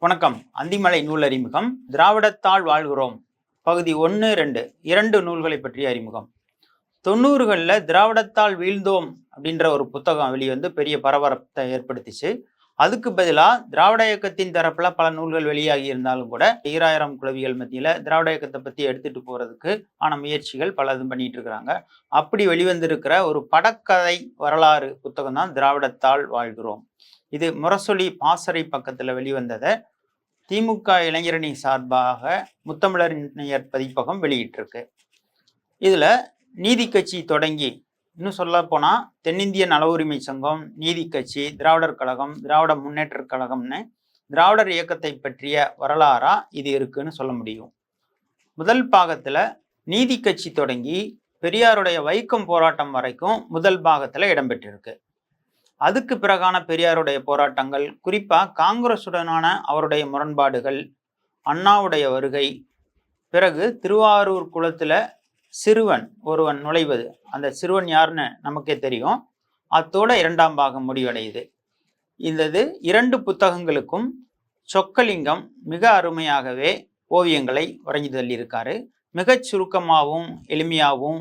வணக்கம். அந்திமலை நூல் அறிமுகம். திராவிடத்தால் வாழ்கிறோம். பகுதி ஒன்று ரெண்டு. இரண்டு நூல்களை பற்றிய அறிமுகம். தொண்ணூறுகளில் திராவிடத்தால் வீழ்ந்தோம் அப்படின்ற ஒரு புத்தகம் வெளிவந்து பெரிய பரபரப்பை ஏற்படுத்திச்சு. அதுக்கு பதிலாக திராவிட இயக்கத்தின் தரப்புல பல நூல்கள் வெளியாகி இருந்தாலும் கூட ஈராயிரம் குழவிகள் மத்தியில் திராவிட இயக்கத்தை பற்றி எடுத்துட்டு போறதுக்கு ஆன முயற்சிகள் பலதும் பண்ணிட்டு இருக்கிறாங்க. அப்படி வெளிவந்திருக்கிற ஒரு படக்கதை வரலாறு புத்தகம் தான் திராவிடத்தால் வாழ்கிறோம். இது முரசொலி பாசறை பக்கத்தில் வெளிவந்ததை திமுக இளைஞரணி சார்பாக முத்தமிழறிஞர் பதிப்பகம் வெளியிட்டிருக்கு. இதில் நீதி கட்சி தொடங்கி இன்னும் சொல்ல போனால் தென்னிந்திய நல உரிமை சங்கம் நீதி கட்சி திராவிடர் கழகம் திராவிட முன்னேற்ற கழகம்னு திராவிடர் இயக்கத்தை பற்றிய வரலாறா இது இருக்குன்னு சொல்ல முடியும். முதல் பாகத்தில் நீதி கட்சி தொடங்கி பெரியாருடைய வைக்கம் போராட்டம் வரைக்கும் முதல் பாகத்தில் இடம்பெற்றிருக்கு. அதுக்கு பிறகான பெரியாருடைய போராட்டங்கள் குறிப்பாக காங்கிரசுடனான அவருடைய முரண்பாடுகள் அண்ணாவுடைய வருகை பிறகு திருவாரூர் குளத்தில் சிறுவன் ஒருவன் நுழைவது. அந்த சிறுவன் யாருன்னு நமக்கே தெரியும். அத்தோட இரண்டாம் பாகம் முடிவடையுது. இந்தது இரண்டு புத்தகங்களுக்கும் சொக்கலிங்கம் மிக அருமையாகவே ஓவியங்களை வரைஞ்சு தள்ளியிருக்காரு. மிகச் சுருக்கமாகவும் எளிமையாகவும்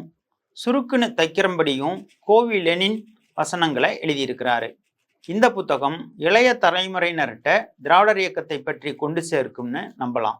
சுருக்குன்னு தைக்கிறபடியும் கோவிலெனின் வசனங்களை எழுதியிருக்கிறாரு. இந்த புத்தகம் இளைய தலைமுறையினர்கிட்ட திராவிடர் இயக்கத்தை பற்றி கொண்டு சேர்க்கும்னு நம்பலாம்.